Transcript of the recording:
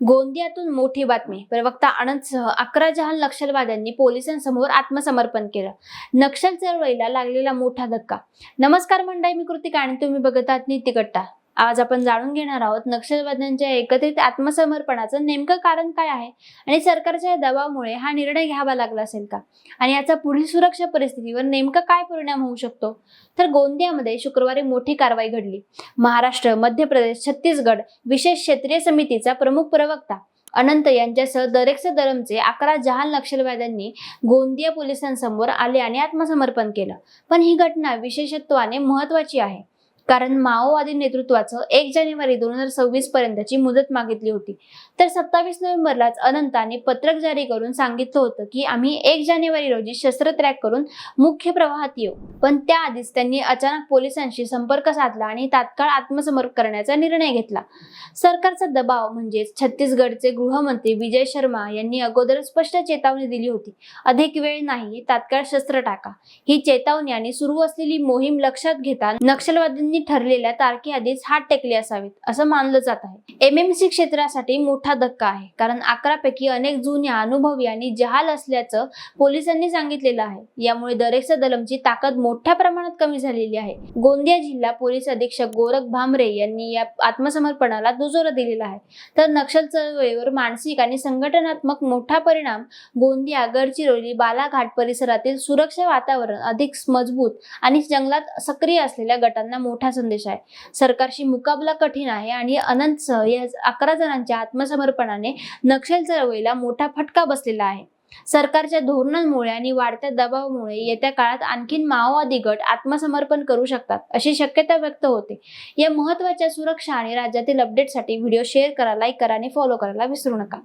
गोंदियातून मोठी बातमी. प्रवक्ता अनंतसह अकरा जहाल नक्षलवाद्यांनी पोलिसांसमोर आत्मसमर्पण केलं. नक्षल चळवळीला लागलेला मोठा धक्का. नमस्कार मंडळी मी कृतिका आणि तुम्ही बघत आहात नीतिकट्टा आज आपण जाणून घेणार आहोत नक्षलवाद्यांच्या एकत्रित आत्मसमर्पणाचं नेमकं कारण काय आहे आणि सरकारच्या दबावामुळे हा निर्णय घ्यावा लागला असेल का? आणि याचा पुढील सुरक्षा परिस्थितीवर नेमका काय परिणाम होऊ शकतो? तर गोंदियामध्ये शुक्रवारी मोठी कारवाई घडली. महाराष्ट्र मध्य प्रदेश छत्तीसगड विशेष क्षेत्रीय समितीचा प्रमुख प्रवक्ता अनंत यांच्यासह दरेक्स दरमचे अकरा जहाल नक्षलवाद्यांनी गोंदिया पोलिसांसमोर आले आणि आत्मसमर्पण केलं. पण ही घटना विशेषत्वाने महत्वाची आहे. कारण माओवादी नेतृत्वाचं एक जानेवारी दोन हजार सव्वीस पर्यंतची मुदत मागितली होती. तर सत्तावीस नोव्हेंबरलाच अनंताने पत्रक जारी करून सांगितलं होतं की आम्ही एक जानेवारी रोजी शस्त्रत्याग करून मुख्य प्रवाहात येऊ. पण त्याआधीच त्यांनी अचानक पोलिसांशी संपर्क साधला आणि तात्काळ आत्मसमर्पण करण्याचा निर्णय घेतला. सरकारचा दबाव म्हणजेच छत्तीसगडचे गृहमंत्री विजय शर्मा यांनी अगोदर स्पष्ट चेतावणी दिली होती. अधिक वेळ नाही तात्काळ शस्त्र टाका. ही चेतावणी आणि सुरू असलेली मोहीम लक्षात घेता नक्षलवाद्यांनी ठरलेल्या तारखेआधीच हात टेकले असावेत असं मानलं जात आहे. एमएमसी क्षेत्रासाठी मोठा धक्का आहे कारण अकरा पैकी अनेक जुन्या अनुभवी आणि जहाल असल्याचं पोलिसांनी सांगितलेलं आहे. यामुळे दरेक दलमची ताकद मोठ्या प्रमाणात कमी झालेली आहे. गोंदिया जिल्हा पोलीस अधीक्षक गोरख भामरे यांनी या आत्मसमर्पणाला दुजोरा दिलेला आहे. तर नक्षल चळवळीवर मानसिक आणि संघटनात्मक मोठा परिणाम गोंदिया गडचिरोली बालाघाट परिसरातील सुरक्षा वातावरण अधिक मजबूत आणि जंगलात सक्रिय असलेल्या गटांना मोठा संदेश आहे. सरकारशी मुकाबला कठीण आहे आणि अनंतसह या अकरा जणांच्या आत्मसमर्पणाने नक्षल चळवळीला मोठा फटका बसलेला आहे. सरकारच्या धोरणांमुळे आणि वाढत्या दबावामुळे येत्या काळात आणखीन माओवादी गट आत्मसमर्पण करू शकतात अशी शक्यता व्यक्त होते. या महत्त्वाच्या सुरक्षा आणि राज्यातील अपडेटसाठी व्हिडिओ शेअर करा लाईक करा आणि फॉलो करायला विसरू नका.